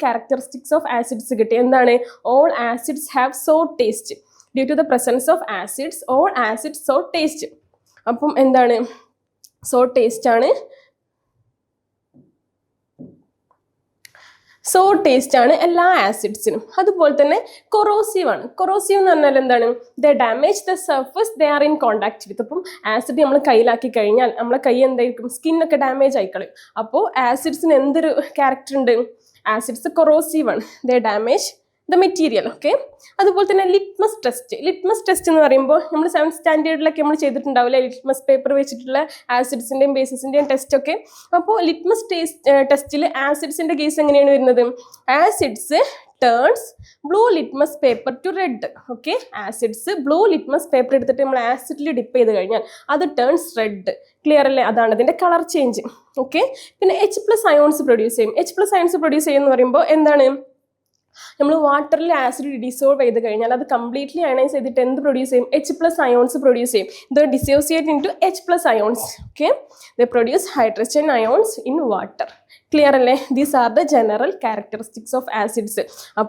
Characteristics of acids കിട്ടി. എന്താണ്? All acids have sour taste due to the presence of acids all acids sour taste അപ്പം എന്താണ്? Sour taste ആണ് sour taste ആണ് എല്ലാ ആസിഡ്സിനും അതുപോലെ തന്നെ കൊറോസീവ് ആണ്. കൊറോസീവ് എന്ന് പറഞ്ഞാൽ എന്താണ്? The damage the surface they are in contact with അപ്പം ആസിഡ് നമ്മൾ കയ്യിലാക്കി കഴിഞ്ഞാൽ നമ്മളെ കൈ എന്തായിരിക്കും? സ്കിന്നൊക്കെ ഡാമേജ് ആയിക്കളയും. അപ്പോൾ ആസിഡ്സിന് എന്തൊരു ക്യാരക്ടർ ഉണ്ട്? ആസിഡ്സ് കൊറോസീവ് ആണ്. The damage the material okay അതുപോലെ തന്നെ ലിറ്റ്മസ് ടെസ്റ്റ് ലിറ്റ്മസ് ടെസ്റ്റ് എന്ന് പറയുമ്പോൾ നമ്മൾ സെവൻത് സ്റ്റാൻഡേർഡിലൊക്കെ നമ്മൾ ചെയ്തിട്ടുണ്ടാവില്ല? ലിറ്റ്മസ് പേപ്പർ വെച്ചിട്ടുള്ള ആസിഡ്സിന്റെയും ബേസിസിന്റെയും ടെസ്റ്റ് ഒക്കെ. അപ്പോൾ ലിറ്റ്മസ് ടേസ്റ്റ് ടെസ്റ്റിൽ ആസിഡ്സിന്റെ കേസ് എങ്ങനെയാണ് വരുന്നത്? Acids turns blue litmus paper to red okay acids blue litmus paper എടുത്തിട്ട് നമ്മൾ ആസിഡിൽ ഡിപ്പ് ചെയ്ത് കഴിഞ്ഞാൽ അത് ടേൺസ് റെഡ് ക്ലിയർ അല്ലേ? അതാണ് അതിന്റെ കളർ ചേഞ്ച് ഓക്കെ പിന്നെ എച്ച് പ്ലസ് അയോൺസ് പ്രൊഡ്യൂസ് ചെയ്യും. എച്ച് പ്ലസ് അയോൺസ് പ്രൊഡ്യൂസ് ചെയ്യുമെന്ന് പറയുമ്പോൾ എന്താണ്? നമ്മൾ വാട്ടറിൽ ആസിഡ് ഡിസോൾവ് ചെയ്ത് കഴിഞ്ഞാൽ അത് കംപ്ലീറ്റ്ലി അയണൈസ് ചെയ്തിട്ട് എന്ത് പ്രൊഡ്യൂസ് ചെയ്യും? എച്ച് പ്ലസ് അയോൺസ് പ്രൊഡ്യൂസ് ചെയ്യും. ഇത് dissociate into H plus ions okay the produce hydrogen ions in water clear അല്ലേ? These are the general characteristics of acids